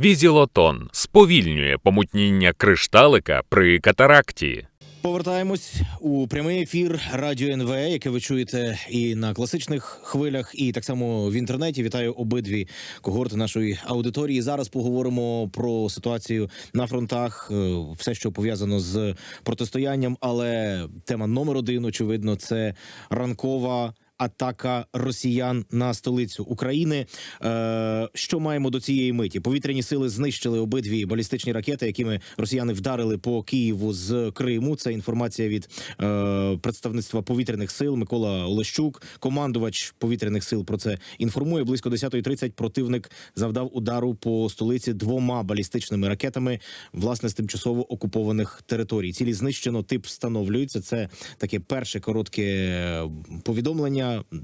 Візілотон сповільнює помутніння кришталика при катаракті. Повертаємось у прямий ефір радіо НВ, яке ви чуєте і на класичних хвилях, і так само в інтернеті. Вітаю обидві когорти нашої аудиторії. Зараз поговоримо про ситуацію на фронтах, е, все, що пов'язано з протистоянням. Але тема номер один, очевидно, це ранкова. Атака росіян на столицю України. Е, що маємо до цієї миті? Повітряні сили знищили обидві балістичні ракети, якими росіяни вдарили по Києву з Криму. Це інформація від е, представництва повітряних сил Микола Олещук. Командувач повітряних сил про це інформує. Близько 10.30 противник завдав удару по столиці двома балістичними ракетами, власне, з тимчасово окупованих територій. Цілі знищено, тип встановлюється. Це таке перше коротке е,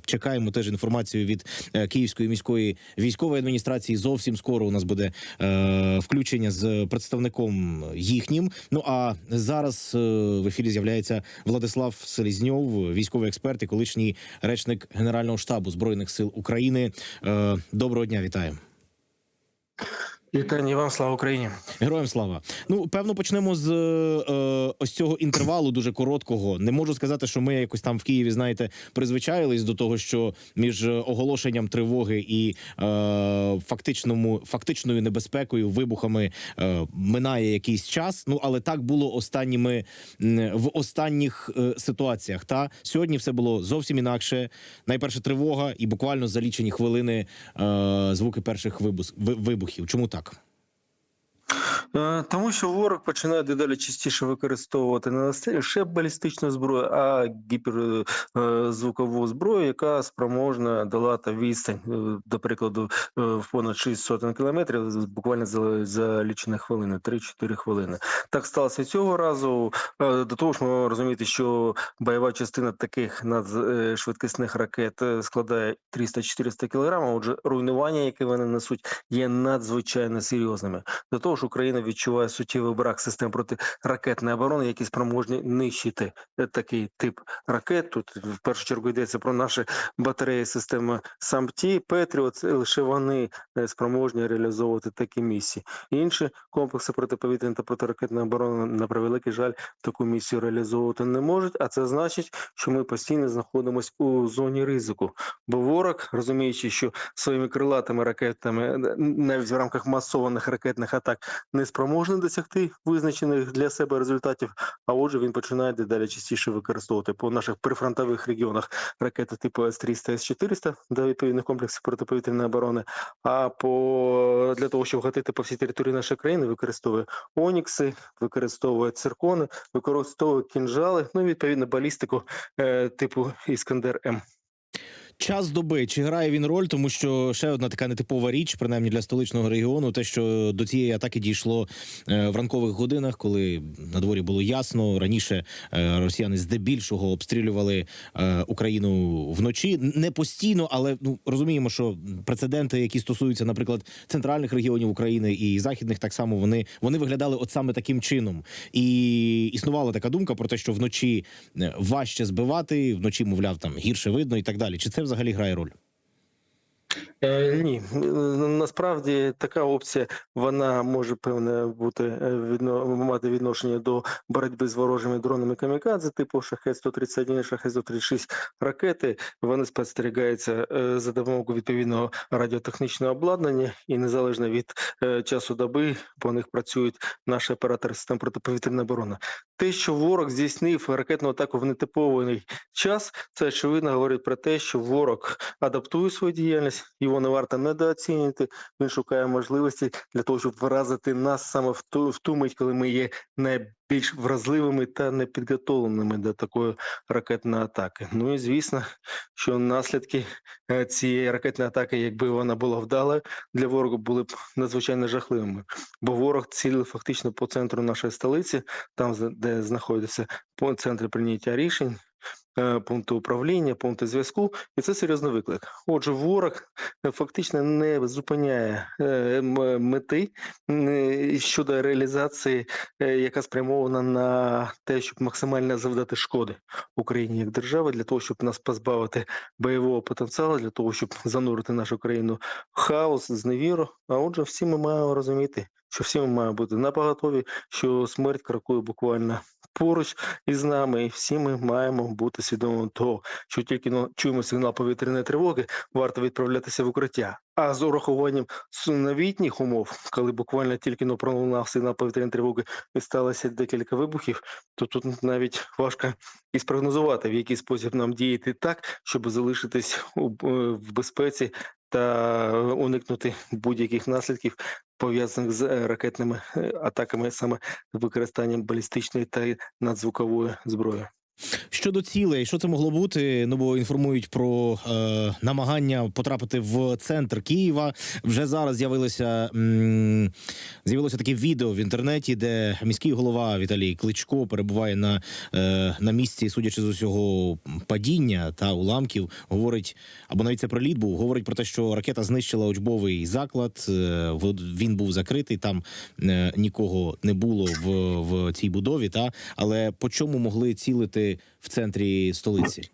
Чекаємо теж інформацію від е, Київської міської військової адміністрації. Зовсім скоро у нас буде е, включення з представником їхнім. Ну а зараз е, в ефірі з'являється Владислав Селізньов, військовий експерт і колишній речник Генерального штабу збройних сил України. Е, доброго дня, вітаю. Вітання вам, слава Україні. Героям слава. Ну певно, почнемо з е, ось цього інтервалу дуже короткого. Не можу сказати, що ми якось там в Києві, знаєте, призвичаїлись до того, що між оголошенням тривоги і е, фактичному фактичною небезпекою, вибухами е, минає якийсь час. Ну але так було останніми в останніх е, ситуаціях. Та сьогодні все було зовсім інакше. Найперше тривога, і буквально за лічені хвилини е, звуки перших вибус, ви- вибухів. Чому так? Е, Тому що ворог починає дедалі частіше використовувати не лише балістичну зброю, а гіперзвукову зброю, яка спроможна долати відстань, е, до прикладу, е, в понад 6 сотень кілометрів, буквально за, за лічені хвилини, 3-4 хвилини. Так сталося цього разу. Е, До того ж, ми розуміти, що бойова частина таких надшвидкісних ракет е, складає 300-400 кг, Отже, руйнування, яке вони несуть, є надзвичайно серйозними. До того ж, Україна відчуває суттєвий брак систем протиракетної оборони, які спроможні нищити е, такий тип ракет. Тут в першу чергу йдеться про наші батареї системи САМТІ, Петріот. Лише вони е, спроможні реалізовувати такі місії. Інші комплекси протиповітряної та протиракетної оборони, на превеликий жаль, таку місію реалізовувати не можуть. А це значить, що ми постійно знаходимося у зоні ризику. Бо ворог, розуміючи, що своїми крилатими ракетами, е, навіть в рамках масованих ракетних атак, не спроможний досягти визначених для себе результатів. А отже, він починає дедалі частіше використовувати по наших прифронтових регіонах ракети типу С-300, С-400 до відповідних комплексів протиповітряної оборони. А по для того, щоб гатити по всій території нашої країни, використовує Онікси, використовує циркони, використовує кінжали, ну і відповідно балістику е, типу Іскандер М. Час доби чи грає він роль, тому що ще одна така нетипова річ, принаймні для столичного регіону, те, що до цієї атаки дійшло е, в ранкових годинах, коли на дворі було ясно. Раніше е, росіяни здебільшого обстрілювали е, Україну вночі. Не постійно, але ну розуміємо, що прецеденти, які стосуються, наприклад, центральних регіонів України і західних, так само вони, вони виглядали от саме таким чином. І існувала така думка про те, що вночі важче збивати, вночі, мовляв, там гірше видно і так далі. Чи це взагалі грає роль? Е, ні, насправді така опція вона може певне бути е, відно, мати відношення до боротьби з ворожими дронами камікадзе, типу шахет 131 шахет 136 ракети. Вони спостерігаються е, за допомогою відповідного радіотехнічного обладнання, і незалежно від часу доби по них працюють наші оператори систем протиповітряної оборони. Те, що ворог здійснив ракетну атаку в нетиповий час, це очевидно говорить про те, що ворог адаптує свою діяльність, його не варто недооцінювати. Він шукає можливості для того, щоб вразити нас саме в ту, в ту мить, коли ми є найбільш вразливими та непідготовленими до такої ракетної атаки. Ну і звісно, що наслідки е, цієї ракетної атаки, якби вона була вдалою, для ворога були б надзвичайно жахливими. Бо ворог цілив фактично по центру нашої столиці, там де знаходиться по центрі прийняття рішень. Е, пункти управління, пункти зв'язку, і це серйозний виклик. Отже, ворог е, фактично не зупиняє е, мети щодо реалізації, яка спрямована на те, щоб максимально завдати шкоди Україні як державі, для того, щоб нас позбавити бойового потенціалу, для того, щоб занурити нашу країну в хаос, зневіру. А отже, всі ми маємо розуміти, що всі ми маємо бути на поготові, що смерть крокує буквально поруч із нами, і всі ми маємо бути свідомими того, що тільки ну, чуємо сигнал повітряної тривоги, варто відправлятися в укриття. А з урахуванням новітніх умов, коли буквально тільки ну, пролунав сигнал повітряної тривоги і сталося декілька вибухів, то тут навіть важко і спрогнозувати, в який спосіб нам діяти так, щоб залишитись е, в безпеці та уникнути будь-яких наслідків пов'язаних з е, ракетними е, атаками, саме використанням балістичної та надзвукової зброї. Щодо цілей, що це могло бути? Ну бо інформують про е, намагання потрапити в центр Києва. Вже зараз з'явилося з'явилося таке відео в інтернеті, де міський голова Віталій Кличко перебуває на, е, на місці, судячи з усього падіння та уламків, говорить або навіть це проліт був. Говорить про те, що ракета знищила учбовий заклад. е, він був закритий. Там е, нікого не було в, в цій будові. Та але по чому могли цілити в центрі столиці?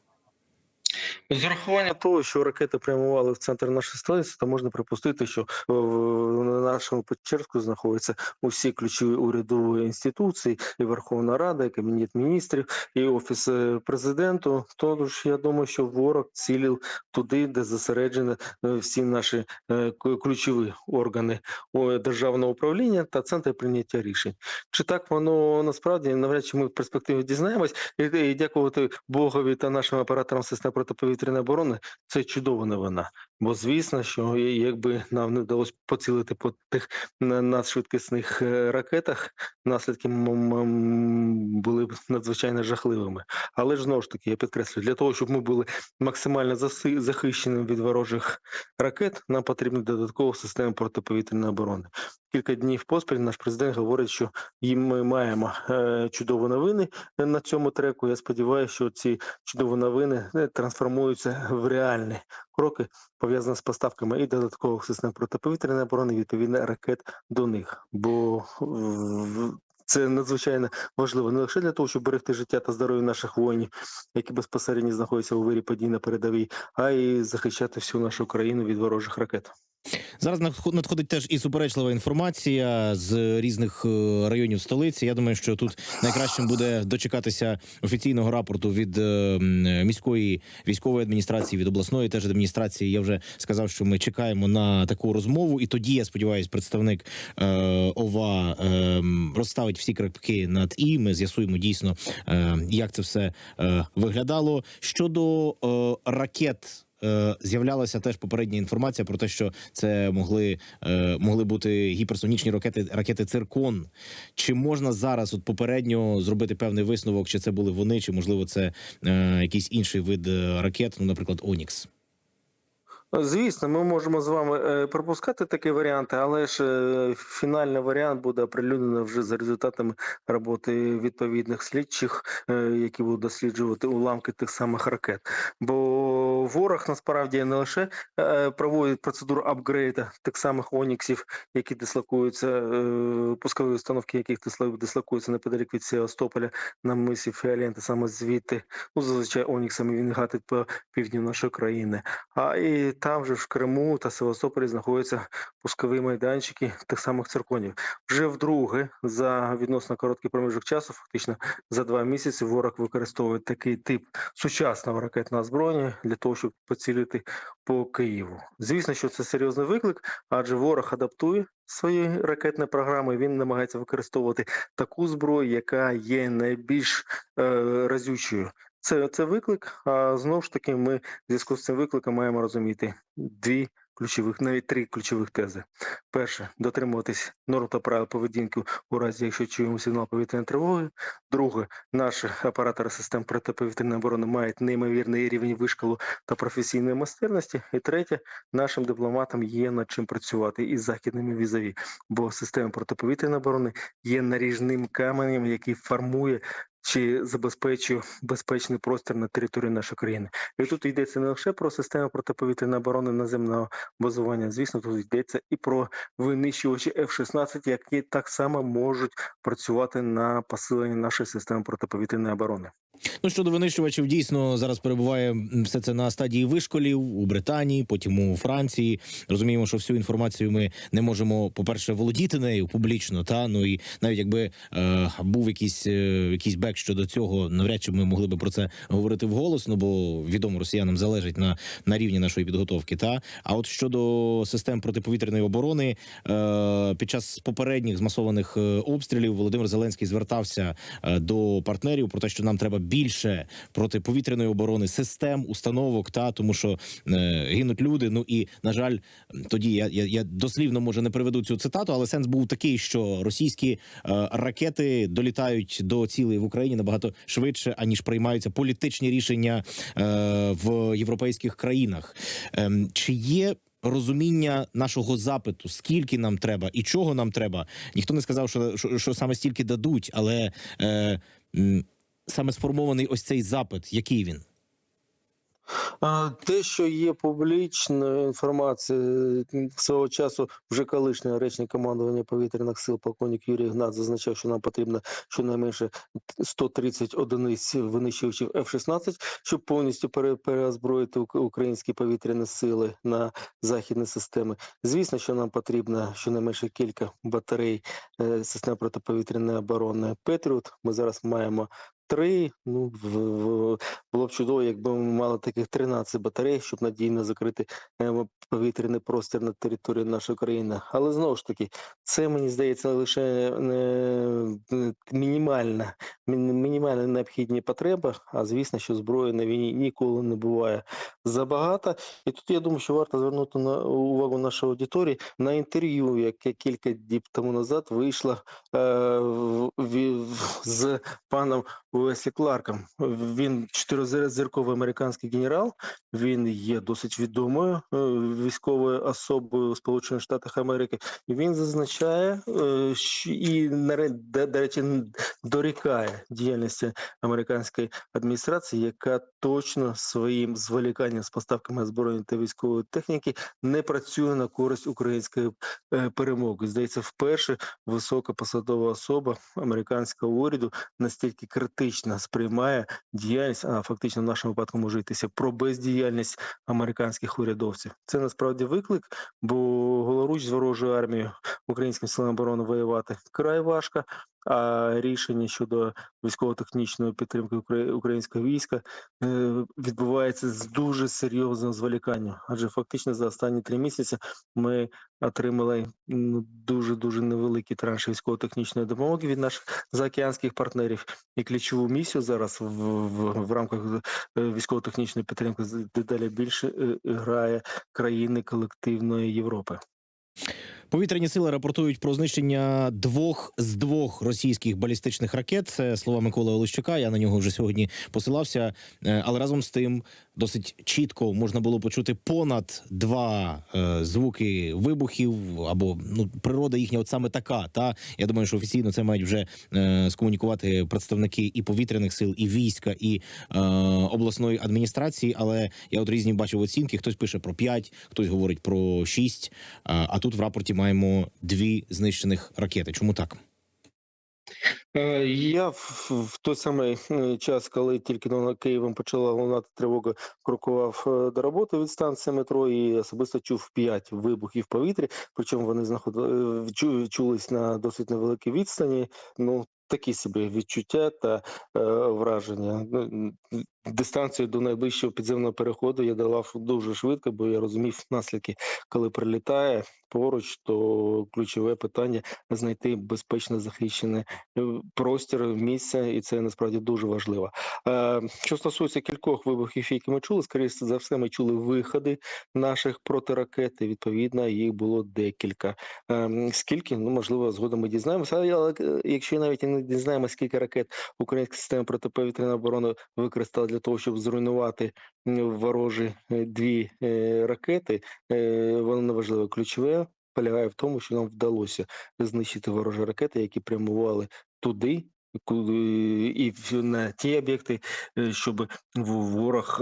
З урахуванням того, що ракети прямували в центр нашої столиці, то можна припустити, що в на нашому Печерську знаходяться усі ключові урядові інституції, і Верховна Рада, і Кабінет міністрів, і офіс е, президенту. Тож я думаю, що ворог цілив туди, де зосереджені е, всі наші е, ключові органи державного управління та центр прийняття рішень. Чи так воно насправді навряд чи ми в перспективі дізнаємось, і, дякувати Богові та нашим операторам систем протиповітряної оборони, це чудова новина. Бо звісно, що якби нам не вдалося поцілити по тих на- надшвидкісних е, ракетах, наслідки були б надзвичайно жахливими. Але ж знову ж таки, я підкреслюю, для того, щоб ми були максимально захищеними від ворожих ракет, нам потрібна додаткова система протиповітряної оборони. Кілька днів поспіль наш президент говорить, що їм ми маємо е, чудові новини на цьому треку. Я сподіваюся, що ці чудові новини е, трансформуються в реальні кроки, пов'язані з поставками і додаткових систем протиповітряної оборони, відповідно ракет до них. Бо це надзвичайно важливо не лише для того, щоб берегти життя та здоров'я наших воїнів, які безпосередньо знаходяться у вирі подій на передовій, а й захищати всю нашу країну від ворожих ракет. Зараз надход- надходить теж і суперечлива інформація з різних е, районів столиці. Я думаю, що тут найкращим буде дочекатися офіційного рапорту від е, міської військової адміністрації, від обласної теж адміністрації. Я вже сказав, що ми чекаємо на таку розмову, і тоді я сподіваюся, представник е, ОВА е, розставить всі крапки над і. Ми з'ясуємо дійсно, е, як це все е, виглядало щодо е, ракет. Е, З'являлася теж попередня інформація про те, що це могли, е, могли бути гіперсонічні ракети ракети Циркон. Чи можна зараз от попередньо зробити певний висновок, чи це були вони, чи можливо це е, якийсь інший вид ракет, ну, наприклад, Онікс? Звісно, ми можемо з вами е, пропускати такі варіанти, але ж е, фінальний варіант буде оприлюднено вже за результатами роботи відповідних слідчих, е, які будуть досліджувати уламки тих самих ракет. Бо ворог насправді не лише проводить процедуру апгрейда тих самих оніксів, які дислокуються, пускові установки, яких дисло- дислокуються неподалік від Севастополя на мисі Фіоленти, саме звідти. Ну зазвичай оніксами він гатить по півдню нашої країни. А і там же в Криму та Севастополі знаходяться пускові майданчики тих самих цирконів. Вже вдруге за відносно короткий проміжок часу, фактично за два місяці, ворог використовує такий тип сучасного ракетного озброєння для того, щоб поцілити по Києву. Звісно, що це серйозний виклик, адже ворог адаптує свої ракетні програми. Він намагається використовувати таку зброю, яка є найбільш е, разючою. Це, це виклик. А знову ж таки, ми в зв'язку з цим викликом маємо розуміти дві ключових, навіть три ключових тези. Перше, дотримуватись норм та правил поведінки у разі, якщо чуємо сигнал повітряної тривоги. Друге, наші оператори систем протиповітряної оборони мають неймовірний рівень вишколу та професійної майстерності. І третє, нашим дипломатам є над чим працювати із західними візові, бо система протиповітряної оборони є наріжним каменем, який формує чи забезпечує безпечний простір на території нашої країни. І тут йдеться не лише про систему протиповітряної оборони наземного базування. Звісно, тут йдеться і про винищувачі F-16, які так само можуть працювати на посилення нашої системи протиповітряної оборони. Ну щодо винищувачів, дійсно зараз перебуває все це на стадії вишколів у Британії, потім у Франції. Розуміємо, що всю інформацію ми не можемо, по-перше, володіти нею публічно. Та ну і навіть якби е, був якийсь, е, якийсь бек щодо цього, навряд чи ми могли би про це говорити вголос, ну бо відомо росіянам залежить на, на рівні нашої підготовки. Та а от щодо систем протиповітряної оборони, е, під час попередніх змасованих е, обстрілів Володимир Зеленський звертався е, до партнерів про те, що нам треба більше протиповітряної оборони, систем, установок, та тому що е, гинуть люди. Ну і на жаль, тоді я, я, я дослівно може не приведу цю цитату, але сенс був такий, що російські е, ракети долітають до цілей в Україні набагато швидше, аніж приймаються політичні рішення е, в європейських країнах. Ем, чи є розуміння нашого запиту, скільки нам треба і чого нам треба? Ніхто не сказав, що, що, що саме стільки дадуть, але е, саме сформований ось цей запит, який він? Те, що є публічною інформацією свого часу, вже колишній речник командування повітряних сил, полковник Юрій Гнат зазначав, що нам потрібно щонайменше 130 одиниць винищувачів F-16, щоб повністю пере- переозброїти українські повітряні сили на західні системи. Звісно, що нам потрібно щонайменше кілька батарей е, систем протиповітряної оборони Петріот. Ми зараз маємо три. Ну в, в було б чудово, якби ми мали таких 13 батарей, щоб надійно закрити е, повітряний простір на території нашої країни. Але знову ж таки, це мені здається лише не мінімальна, мі- мінімальна необхідні потреба. А звісно, що зброї на війні ніколи не буває забагато. І тут я думаю, що варто звернути на увагу нашої аудиторії на інтерв'ю, яке кілька діб тому назад вийшло е, в- в- з паном Уеслі Кларком. Він чотиризірковий американський генерал. Він є досить відомою е, військовою особою Сполучених Штатах Америки. Він зазначає е, що і до речі, дорікає діяльності американської адміністрації, яка точно своїм зволіканням з поставками озброєння та військової техніки не працює на користь української е, перемоги. Здається, вперше висока посадова особа американського уряду настільки критично сприймає діяльність, а фактично в нашому випадку може йтися про бездіяльність американських урядовців. Це насправді виклик, бо голоруч з ворожою армією українським силам оборони воювати край важко. Рішення щодо військово-технічної підтримки укра- українського війська е, відбувається з дуже серйозним зволіканням. Адже фактично за останні три місяці ми отримали дуже дуже невеликі транші військово-технічної допомоги від наших заокеанських партнерів. І ключову місію зараз в, в, в рамках е, військово-технічної підтримки дедалі більше е, грає країни колективної Європи. Повітряні сили рапортують про знищення двох з двох російських балістичних ракет. Це слова Миколи Олещука. Я на нього вже сьогодні посилався. Е, Але разом з тим досить чітко можна було почути понад два е, звуки вибухів або ну природа їхня, от саме така. Та я думаю, що офіційно це мають вже е, скомунікувати представники і повітряних сил, і війська, і е, обласної адміністрації. Але я от різні бачив оцінки. Хтось пише про 5, хтось говорить про 6, а, а тут в рапорті маємо дві знищених ракети. Чому так? Е, Я в, в той самий е, час, коли тільки над Києвом почала лунати тривога, крокував е, до роботи від станції метро і особисто чув п'ять вибухів в повітрі. Причому вони знаходили е, чулись на досить невеликій відстані. Ну такі собі відчуття та е, враження. Дистанцію до найближчого підземного переходу я долав дуже швидко, бо я розумів наслідки, коли прилітає поруч, то ключове питання знайти безпечно захищене е, простір, місце, і це насправді дуже важливо. Е, Що стосується кількох вибухів, які ми чули, скоріше за все, ми чули виходи наших протиракет. і, Відповідно, їх було декілька. Ем, Скільки ну можливо згодом ми дізнаємося. Але е, якщо навіть не дізнаємося, скільки ракет українська система протиповітряної оборони використала для того, щоб зруйнувати ворожі е, дві е, ракети, е, воно неважливо. Ключове полягає в тому, що нам вдалося знищити ворожі ракети, які прямували туди, коли і на ті об'єкти, щоб ворог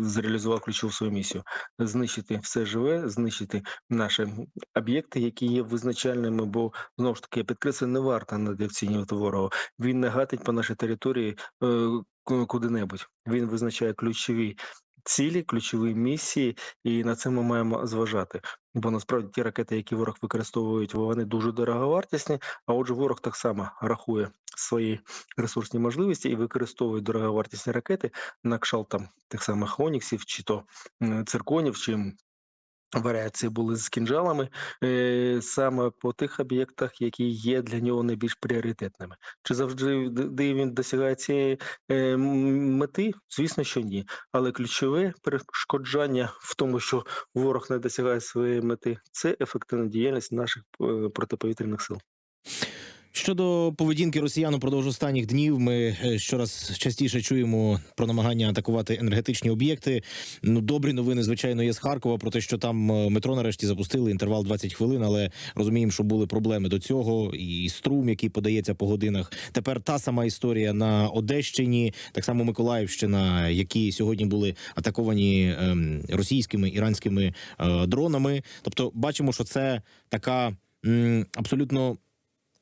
зреалізував ключову свою місію: знищити все живе, знищити наші об'єкти, які є визначальними, бо знову ж таки я підкреслюю, не варто недооцінювати ворога. Він не гатить по нашій території куди-небудь. Він визначає ключові цілі, ключові місії, і на це ми маємо зважати. Бо насправді ті ракети, які ворог використовують, вони дуже дороговартісні. А отже, ворог так само рахує свої ресурсні можливості і використовує дороговартісні ракети на кшалт там тих самих Оніксів, чи то цирконів, чи варіації були з кінжалами е, саме по тих об'єктах, які є для нього найбільш пріоритетними. Чи завжди він досягає цієї е, мети? Звісно, що ні. Але ключове перешкоджання в тому, що ворог не досягає своєї мети, це ефективна діяльність наших е, протиповітряних сил. Щодо поведінки росіян упродовж останніх днів, ми е, щораз частіше чуємо про намагання атакувати енергетичні об'єкти. Ну, добрі новини, звичайно, є з Харкова про те, що там е, метро нарешті запустили інтервал 20 хвилин, але розуміємо, що були проблеми до цього, і струм, який подається по годинах. Тепер та сама історія на Одещині, так само Миколаївщина, які сьогодні були атаковані ем, російськими іранськими е, дронами. Тобто, бачимо, що це така абсолютно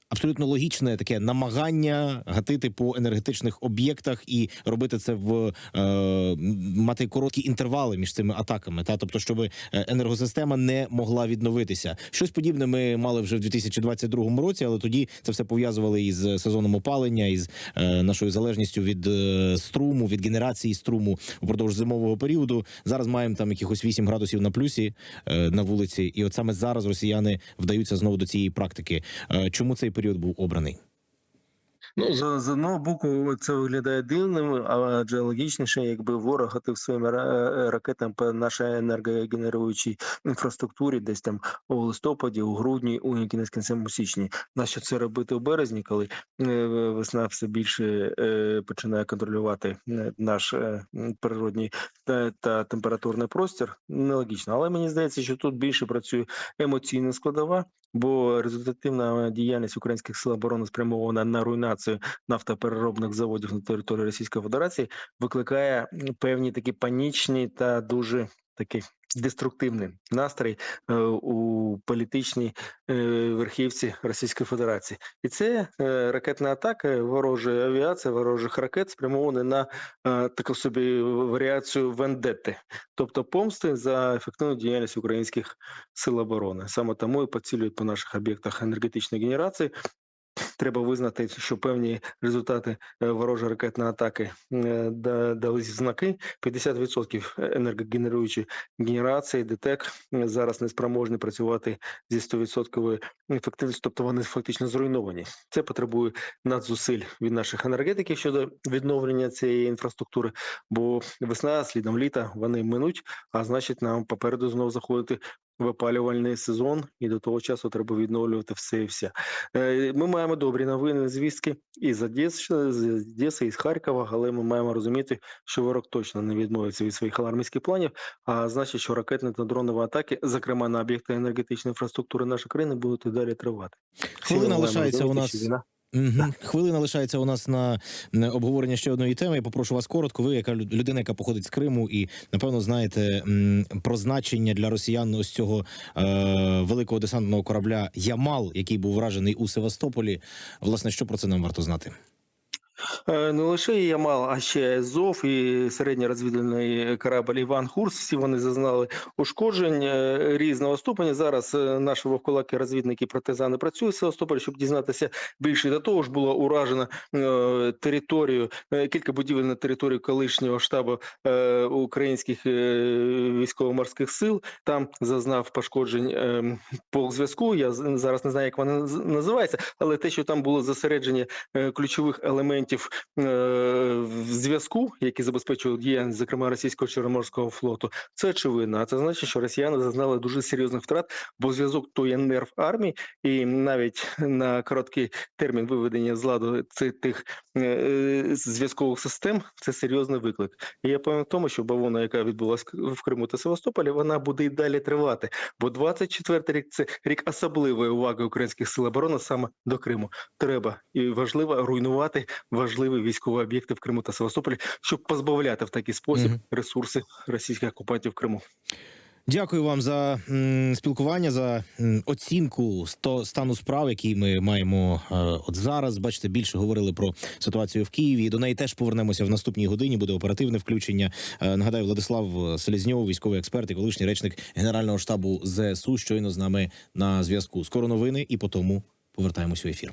абсолютно логічне таке намагання гатити по енергетичних об'єктах і робити це в е, мати короткі інтервали між цими атаками. Та тобто, щоб е, енергосистема не могла відновитися. Щось подібне ми мали вже в 2022 році, але тоді це все пов'язували із сезоном опалення, із е, нашою залежністю від е, струму, від генерації струму упродовж зимового періоду. Зараз маємо там якихось 8 градусів на плюсі е, на вулиці, і от саме зараз росіяни вдаються знову до цієї практики. Е, Чому цей період був обраний? Ну, з, з одного боку, це виглядає дивним, адже логічніше, якби ворог гатив своїми ра- ракетами по нашій енергогенеруючій інфраструктурі, десь там у листопаді, у грудні, у кінець кінцем січні. Нащо це робити у березні, коли е, весна все більше е, починає контролювати е, наш е, природній та, та температурний простір? Нелогічно. Але мені здається, що тут більше працює емоційна складова. Бо результативна діяльність українських сил оборони спрямована на руйнацію нафтопереробних заводів на території Російської Федерації викликає певні такі панічні та дуже такі деструктивний настрій е, у політичній е, верхівці Російської Федерації, і це е, ракетна атака ворожої авіації, ворожих ракет спрямовані на таку собі варіацію вендетти, тобто помсти за ефективну діяльність українських сил оборони. Саме тому і поцілюють по наших об'єктах енергетичної генерації. Треба визнати, що певні результати е, ворожої ракетної атаки е, дали знаки. 50% енергогенеруючої генерації ДТЕК е, зараз не спроможні працювати зі 100% ефективністю, тобто вони фактично зруйновані. Це потребує надзусиль від наших енергетиків щодо відновлення цієї інфраструктури. Бо весна, слідом літа вони минуть, а значить, нам попереду знову заходити в опалювальний сезон, і до того часу треба відновлювати все і вся. Е, Ми маємо добрі новини, звістки і з Одеси, з Одеси, і з Харкова, але ми маємо розуміти, що ворог точно не відмовиться від своїх алармістських планів, а значить, що ракетні та дронові атаки, зокрема на об'єкти енергетичної інфраструктури нашої країни, будуть і далі тривати. Хвилина лишається у нас. Угу. Хвилина лишається у нас на обговорення ще одної теми. Я попрошу вас коротко. Ви, яка людина, яка походить з Криму, і напевно знаєте про значення для росіян ось цього е, великого десантного корабля Ямал, який був вражений у Севастополі. Власне, що про це нам варто знати? Е, Не лише Ямал, а ще Азов і середньорозвідувальний корабль Іван Хурс. Всі вони зазнали ушкоджень е, різного ступеня. Зараз е, наші вовкулаки, розвідники, партизани працюють в Севастополі, щоб дізнатися більше. До того ж було уражено територію, кілька будівель на території колишнього штабу українських військово-морських сил. Там зазнав пошкоджень полк зв'язку. Я з- зараз не знаю, як вони наз- називаються, але те, що там було зосередження ключових елементів окупантів е, зв'язку, які забезпечують діяльність, зокрема російського Чорноморського флоту, це очевидно. А це значить, що росіяни зазнали дуже серйозних втрат, бо зв'язок то є нерв армії, і навіть на короткий термін виведення з ладу цих тих е, зв'язкових систем це серйозний виклик. І я певен в тому, що бавовна, яка відбулася в Криму та Севастополі, вона буде і далі тривати. Бо 24-й рік це рік особливої уваги українських сил оборони саме до Криму. Треба і важливо руйнувати важливі військові об'єкти в Криму та Севастополі, щоб позбавляти в такий спосіб ресурси російських окупантів Криму. Дякую вам за спілкування, за оцінку стану справ, який ми маємо е, от зараз. Бачите, більше говорили про ситуацію в Києві. До неї теж повернемося в наступній годині. Буде оперативне включення. Е, нагадаю, Владислав Селезньов, військовий експерт і колишній речник Генерального штабу ЗСУ, щойно з нами на зв'язку. Скоро новини, і по тому повертаємось у ефір.